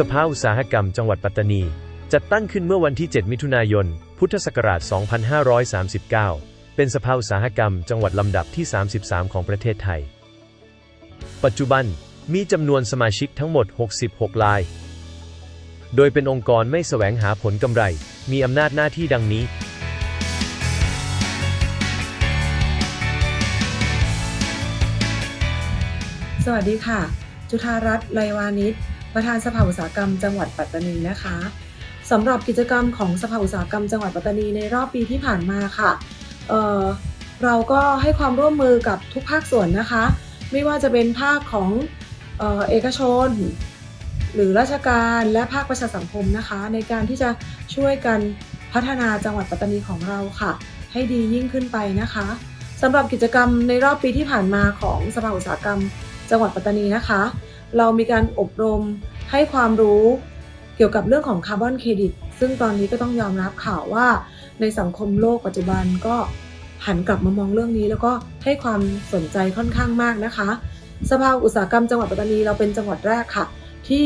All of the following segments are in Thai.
สภาอุตสาหกรรมจังหวัดปัตตานี จัดตั้งขึ้นเมื่อวันที่ 7 มิถุนายน พุทธศักราช 2539 เป็นสภาอุตสาหกรรมจังหวัดลำดับที่ 33 ของประเทศไทย ปัจจุบันมีจำนวนสมาชิกทั้งหมด 66 ราย โดยเป็นองค์กรไม่แสวงหาผลกำไร มีอำนาจหน้าที่ดังนี้ สวัสดีค่ะ จุธารัตน์ไลวานิช ประธานสภาอุตสาหกรรมจังหวัดปัตตานีนะคะสำหรับกิจกรรมของสภาอุตสาหกรรมจังหวัดปัตตานีในรอบปีที่ผ่านมาค่ะเเราก็ให้ความร่วมมือกับทุกภาคส่วนนะคะ ไม่ว่าจะเป็นภาคของเออเอกชน หรือราชการและภาคประชาสังคมนะคะ ในการที่จะช่วยกันพัฒนาจังหวัดปัตตานีของเราค่ะ ให้ดียิ่งขึ้นไปนะคะสำหรับกิจกรรมในรอบปีที่ผ่านมาของสภาอุตสาหกรรม จังหวัดปัตตานีนะคะ เรามีการอบรมให้ความรู้เกี่ยวกับเรื่องของคาร์บอนเครดิต ซึ่งตอนนี้ก็ต้องยอมรับข่าวว่า ในสังคมโลกปัจจุบันก็หันกลับมามองเรื่องนี้ แล้วก็ให้ความสนใจค่อนข้างมากนะคะ สภาอุตสาหกรรมจังหวัดปัตตานีเราเป็นจังหวัดแรกค่ะ ที่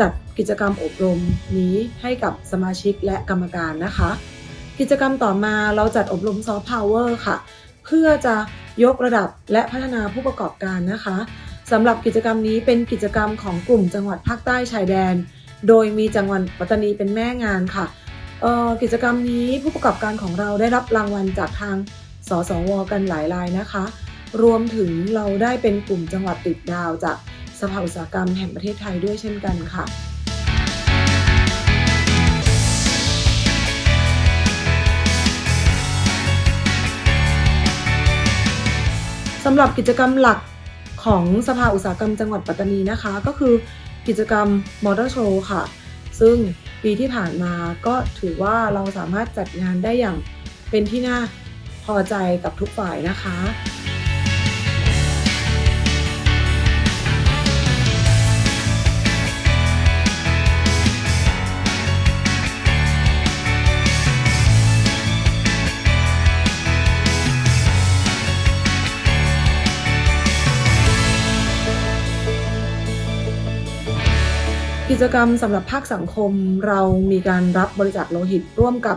จัดกิจกรรมอบรมนี้ให้กับสมาชิกและกรรมการนะคะ กิจกรรมต่อมาเราจัดอบรมซอฟต์พาวเวอร์ค่ะ เพื่อจะยกระดับและพัฒนาผู้ประกอบการนะคะ สำหรับกิจกรรมนี้เป็นกิจกรรมของกลุ่มจังหวัดภาคใต้ชายแดน โดยมีจังหวัดปัตตานีเป็นแม่งานค่ะกิจกรรมนี้ผู้ประกอบการของเราได้รับรางวัลจากทางสสวกันหลายรายนะคะ รวมถึงเราได้เป็นกลุ่มจังหวัดติดดาวจากสภาอุตสาหกรรมแห่งประเทศไทยด้วยเช่นกันค่ะสำหรับกิจกรรมหลัก ของสภาอุตสาหกรรมจังหวัดปัตตานีนะคะ ก็คือกิจกรรมมอเตอร์โชว์ค่ะ ซึ่งปีที่ผ่านมาก็ถือว่าเราสามารถจัดงานได้อย่างเป็นที่น่าพอใจกับทุกฝ่ายนะคะ กิจกรรมสำหรับภาคสังคมเรามีการรับบริจาคโลหิตร่วมกับ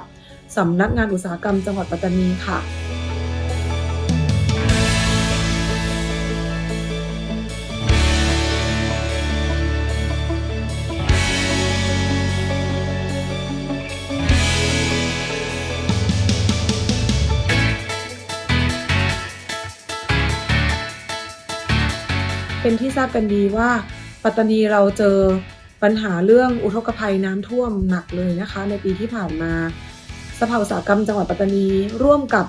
สำนักงานอุตสาหกรรมจังหวัดปัตตานีค่ะ เป็นที่ทราบกันดีว่าปัตตานีเราเจอ ปัญหาเรื่องอุทกภัยน้ำท่วมหนักเลยนะคะ ในปีที่ผ่านมาสภาอุตสาหกรรมจังหวัดปัตตานี ร่วมกับ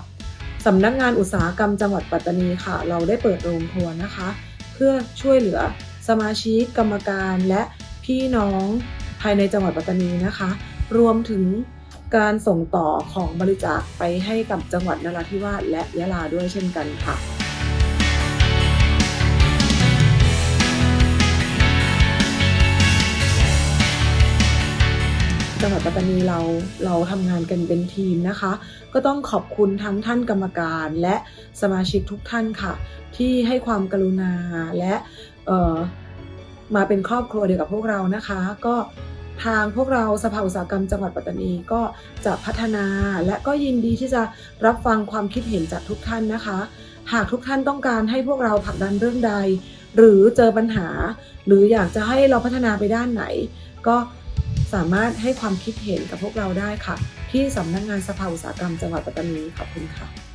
สำนักงานอุตสาหกรรมจังหวัดปัตตานีค่ะ เราได้เปิดโรงครัวนะคะ เพื่อช่วยเหลือสมาชิกกรรมการและพี่น้องภายในจังหวัดปัตตานีนะคะ รวมถึงการส่งต่อของบริจาคไปให้กับจังหวัดนราธิวาสและยะลาด้วยเช่นกันค่ะ ตตานีเราเราทำงานกันเป็นทีมนะคะ ก็ต้องขอบคุณทั้งท่านกรรมการและสมาชิกทุกท่านค่ะ ที่ให้ความกรุณาและมาเป็นครอบครัวเดียวกับพวกเรานะคะ ก็ทางพวกเราสภาอุตสาหกรรมจังหวัดปัตตานีก็จะพัฒนาและก็ยินดีที่จะรับฟังความคิดเห็นจากทุกท่านนะคะ หากทุกท่านต้องการให้พวกเราผลักดันเรื่องใด หรือเจอปัญหา หรืออยากจะให้เราพัฒนาไปด้านไหน ก็ สามารถให้ความคิดเห็นกับพวกเราได้ค่ะ ที่สำนักงานสภาอุตสาหกรรมจังหวัดปัตตานีขอบคุณค่ะ